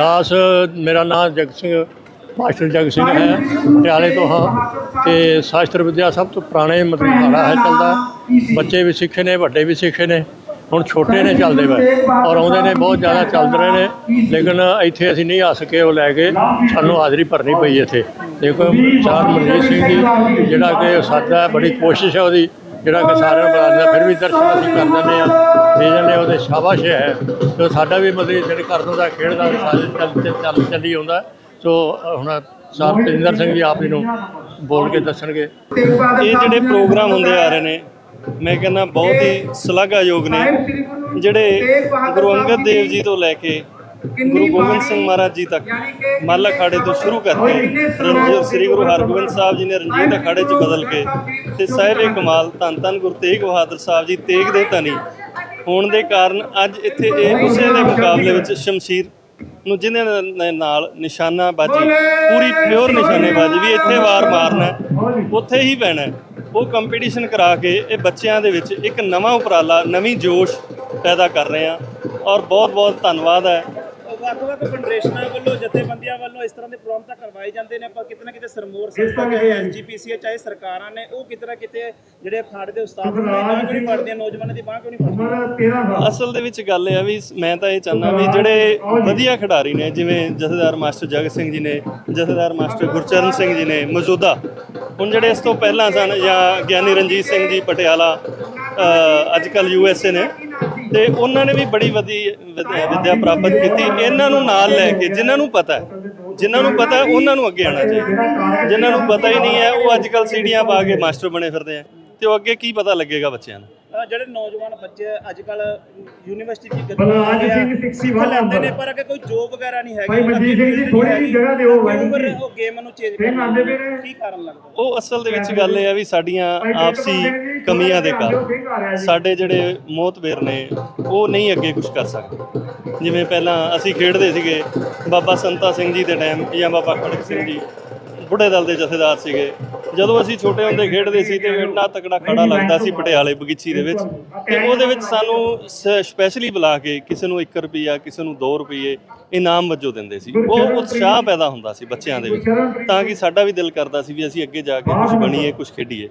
ਦਾਸ, ਮੇਰਾ ਨਾਮ ਜਗਤ ਸਿੰਘ, ਮਾਸਟਰ ਜਗਤ ਸਿੰਘ ਹੈ, ਪਟਿਆਲੇ ਤੋਂ ਹਾਂ। ਤੇ ਸ਼ਾਸਤਰ ਵਿਦਿਆ ਸਭ ਤੋਂ ਪੁਰਾਣੇ ਮਤਲਬ ਸਾਡਾ ਹੈ, ਚੱਲਦਾ ਬੱਚੇ ਵੀ ਸਿੱਖੇ ਨੇ, ਵੱਡੇ ਵੀ ਸਿੱਖੇ ਨੇ, ਹੁਣ ਛੋਟੇ ਨੇ ਚੱਲਦੇ ਵੇ। ਔਰ ਆਉਂਦੇ ਨੇ, ਬਹੁਤ ਜ਼ਿਆਦਾ ਚੱਲਦੇ ਰਹੇ ਨੇ। ਲੇਕਿਨ ਇੱਥੇ ਅਸੀਂ ਨਹੀਂ ਆ ਸਕੇ ਉਹ ਲੈ ਕੇ, ਸਾਨੂੰ ਹਾਜ਼ਰੀ ਭਰਨੀ ਪਈ ਇੱਥੇ। ਦੇਖੋ ਚਾਰ ਮਨਜੀਤ ਸਿੰਘ ਜੀ, ਜਿਹੜਾ ਕਿ ਸਾਡਾ ਬੜੀ ਕੋਸ਼ਿਸ਼ ਹੈ ਉਹਦੀ। ਜਿਹੜਾ ਕਿ ਸਾਰਿਆਂ ਨੂੰ ਬੁਲਾ ਦਿੰਦਾ ਫਿਰ ਵੀ ਦਰਸ਼ਨ ਅਸੀਂ ਕਰ ਦਿੰਦੇ ਆ। ਦੇ ਜਾਂਦੇ ਉਹਦੇ ਸ਼ਾਬਾਸ਼ ਹੈ, ਤੇ ਸਾਡਾ ਵੀ ਮਤਲਬ ਜਿਹੜੇ ਕਰਨ ਦਾ ਖੇਡਦਾ ਸਾਰੇ ਚੱਲ ਚੱਲ- ਚੱਲੀ ਆਉਂਦਾ। ਸੋ ਹੁਣ ਸਾਹਿਬ ਤੇਂਦਰ ਸਿੰਘ ਜੀ ਆਪ ਜੀ ਨੂੰ ਬੋਲ ਕੇ ਦੱਸਣਗੇ। ਇਹ ਜਿਹੜੇ ਪ੍ਰੋਗਰਾਮ ਹੁੰਦੇ ਆ ਰਹੇ ਨੇ, ਮੈਂ ਕਹਿੰਦਾ ਬਹੁਤ ਹੀ ਸ਼ਲਾਘਾਯੋਗ ਨੇ। ਜਿਹੜੇ ਗੁਰੂ ਅੰਗਦ ਦੇਵ ਜੀ ਤੋਂ ਲੈ ਕੇ ਗੁਰੂ ਗੋਬਿੰਦ ਸਿੰਘ ਮਹਾਰਾਜ ਜੀ ਤੱਕ ਮੱਲ ਅਖਾੜੇ ਤੋਂ ਸ਼ੁਰੂ ਕਰਕੇ ਰਣਜੀਤ ਸ੍ਰੀ ਗੁਰੂ ਹਰਗੋਬਿੰਦ ਸਾਹਿਬ ਜੀ ਨੇ ਰਣਜੀਤ ਅਖਾੜੇ 'ਚ ਬਦਲ ਕੇ ਤੇ ਸਾਹਿਬੇ ਕਮਾਲ ਧੰਨ ਧੰਨ ਗੁਰੂ ਤੇਗ ਬਹਾਦਰ ਸਾਹਿਬ ਜੀ ਤੇਗ ਦੇ ਧਨੀ ਹੋਣ ਦੇ ਕਾਰਨ ਅੱਜ ਇੱਥੇ ਇਹ ਉਸੇ ਦੇ ਮੁਕਾਬਲੇ ਵਿੱਚ ਸ਼ਮਸ਼ੀਰ ਨੂੰ ਜਿਹਦੇ ਨਾਲ- ਨਿਸ਼ਾਨਾਬਾਜ਼ੀ ਪੂਰੀ ਪਿਓਰ ਨਿਸ਼ਾਨੇਬਾਜ਼ੀ ਵੀ ਇੱਥੇ ਵਾਰ ਮਾਰਨਾ ਉੱਥੇ ਹੀ ਪੈਣਾ। ਉਹ ਕੰਪੀਟੀਸ਼ਨ ਕਰਾ ਕੇ ਇਹ ਬੱਚਿਆਂ ਦੇ ਵਿੱਚ ਇੱਕ ਨਵਾਂ ਉਪਰਾਲਾ ਨਵੀਂ ਜੋਸ਼ ਪੈਦਾ ਕਰ ਰਹੇ ਆ ਔਰ ਬਹੁਤ ਬਹੁਤ ਧੰਨਵਾਦ ਹੈ। ਵੱਖ-ਵੱਖ ਫੈਡਰੇਸ਼ਨਾਂ ਵੱਲੋਂ ਜਥੇਬੰਦੀਆਂ ਵੱਲੋਂ ਇਸ ਤਰ੍ਹਾਂ ਦੇ ਪ੍ਰੋਗਰਾਮ ਤਾਂ ਕਰਵਾਏ ਜਾਂਦੇ ਨੇ। ਪਰ ਕਿਤੇ ਨਾ ਕਿਤੇ ਸਰਮੋਰ ਸੰਸਥਾ ਚਾਹੇ ਐਸਜੀਪੀਸੀ ਚਾਹੇ ਸਰਕਾਰਾਂ ਨੇ ਉਹ ਕਿਤੇ ਨਾ ਕਿਤੇ ਜਿਹੜੇ ਅਖਾੜੇ ਦੇ ਉਸਤਾਦ ਨੇ ਬਾਂਹ ਕਿਉਂ ਨਹੀਂ ਫੜਦੇ ਨੌਜਵਾਨਾਂ ਦੀ ਬਾਂਹ ਕਿਉਂ ਨਹੀਂ ਫੜਦੇ? ਅਸਲ ਦੇ ਵਿੱਚ ਗੱਲ ਇਹ ਆ ਵੀ ਮੈਂ ਤਾਂ ਇਹ ਚਾਹੁੰਦਾ ਵੀ ਜਿਹੜੇ ਵਧੀਆ ਖਿਡਾਰੀ ਨੇ ਜਿਵੇਂ ਜਥੇਦਾਰ ਮਾਸਟਰ ਜਗਤ ਸਿੰਘ ਜੀ ਨੇ ਜਥੇਦਾਰ ਮਾਸਟਰ ਗੁਰਚਰਨ ਸਿੰਘ ਜੀ ਨੇ ਮੌਜੂਦਾ ਹੁਣ ਜਿਹੜੇ ਇਸ ਤੋਂ ਪਹਿਲਾਂ ਸਨ ਜਾਂ ਗਿਆਨੀ ਰਣਜੀਤ ਸਿੰਘ ਜੀ ਪਟਿਆਲਾ ਅ, ਅੱਜ ਕੱਲ ਯੂਐਸਏ ਨੇ ਤੇ ਉਹਨਾਂ ਨੇ ਵੀ ਬੜੀ ਵਧੀ ਵਿਦਿਆ ਪ੍ਰਾਪਤ ਕੀਤੀ। ਇਹਨਾਂ ਨੂੰ ਨਾਲ ਲੈ ਕੇ, ਜਿਨ੍ਹਾਂ ਨੂੰ ਪਤਾ ਹੈ, ਜਿਨ੍ਹਾਂ ਨੂੰ ਪਤਾ ਉਹਨਾਂ ਨੂੰ ਅੱਗੇ ਆਉਣਾ ਚਾਹੀਦਾ। ਜਿਨ੍ਹਾਂ ਨੂੰ ਪਤਾ ਹੀ ਨਹੀਂ ਹੈ, ਉਹ ਅੱਜ ਕੱਲ ਸੀੜੀਆਂ ਪਾ ਕੇ ਮਾਸਟਰ ਬਣੇ ਫਿਰਦੇ ਆ। ਤੇ ਉਹ ਅੱਗੇ ਕੀ ਪਤਾ ਲੱਗੇਗਾ ਬੱਚਿਆਂ ਨੂੰ? ਜਿਹੜੇ ਨੌਜਵਾਨ ਬੱਚੇ ਅੱਜ ਕੱਲ ਯੂਨੀਵਰਸਿਟੀ ਦੀ ਬਲਰਾਜ ਸਿੰਘ ਸਿੱਖੀ ਲੈਂਦੇ ਨੇ ਪਰ ਅੱਗੇ ਕੋਈ ਜੋਬ ਵਗੈਰਾ ਨਹੀਂ ਹੈਗੀ ਭਾਈ ਮਨਜੀਤ ਸਿੰਘ ਜੀ, ਥੋੜ੍ਹੀ ਜਿਹੀ ਜਗ੍ਹਾ ਦਿਓ ਭਾਈ। ਉਹ ਗੇਮ ਨੂੰ ਚੇਂਜ ਨੇ। ਕੀ ਕਾਰਨ ਲੱਗਦਾ? ਉਹ ਅਸਲ ਦੇ ਵਿੱਚ ਗੱਲ ਇਹ ਆ ਵੀ ਸਾਡੀਆਂ ਆਪਸੀ ਕਮੀਆਂ ਦੇ ਕਾਰਨ ਸਾਡੇ ਜਿਹੜੇ ਮੋਤਬੇਰ ਨੇ ਉਹ ਨਹੀਂ ਅੱਗੇ ਕੁਝ ਕਰ ਸਕਦੇ। ਜਿਵੇਂ ਪਹਿਲਾਂ ਅਸੀਂ ਖੇਡਦੇ ਸੀਗੇ ਬਾਬਾ ਸੰਤਾ ਸਿੰਘ ਜੀ ਦੇ ਟਾਈਮ ਜਾਂ ਬਾਬਾ ਖੜਕ ਸਿੰਘ ਜੀ। ਬੁੱਢੇ ਦਲ ਦੇ ਜਥੇਦਾਰ ਸੀਗੇ। ਜਦੋਂ ਅਸੀਂ ਛੋਟੇ ਹੁੰਦੇ ਖੇਡਦੇ ਸੀ ਤੇ ਇੰਨਾ ਤਕੜਾ ਖੜਾ ਲੱਗਦਾ ਸੀ ਪਟਿਆਲੇ ਬਗੀਚੀ ਦੇ ਵਿੱਚ ਤੇ ਉਹਦੇ ਵਿੱਚ ਸਾਨੂੰ ਸਪੈਸ਼ਲੀ ਬੁਲਾ ਕੇ ਕਿਸੇ ਨੂੰ 1 ਰੁਪਿਆ ਕਿਸੇ ਨੂੰ 2 ਰੁਪਏ ਇਨਾਮ ਵਜੋਂ ਦਿੰਦੇ ਸੀ। ਉਹ ਉਤਸ਼ਾਹ ਪੈਦਾ ਹੁੰਦਾ ਸੀ ਬੱਚਿਆਂ ਦੇ ਵਿੱਚ। ਤਾਂ ਕਿ ਸਾਡਾ ਵੀ ਦਿਲ ਕਰਦਾ ਸੀ ਵੀ ਅਸੀਂ ਅੱਗੇ ਜਾ ਕੇ ਕੁਝ ਬਣੀਏ ਕੁਝ ਖੇਡੀਏ।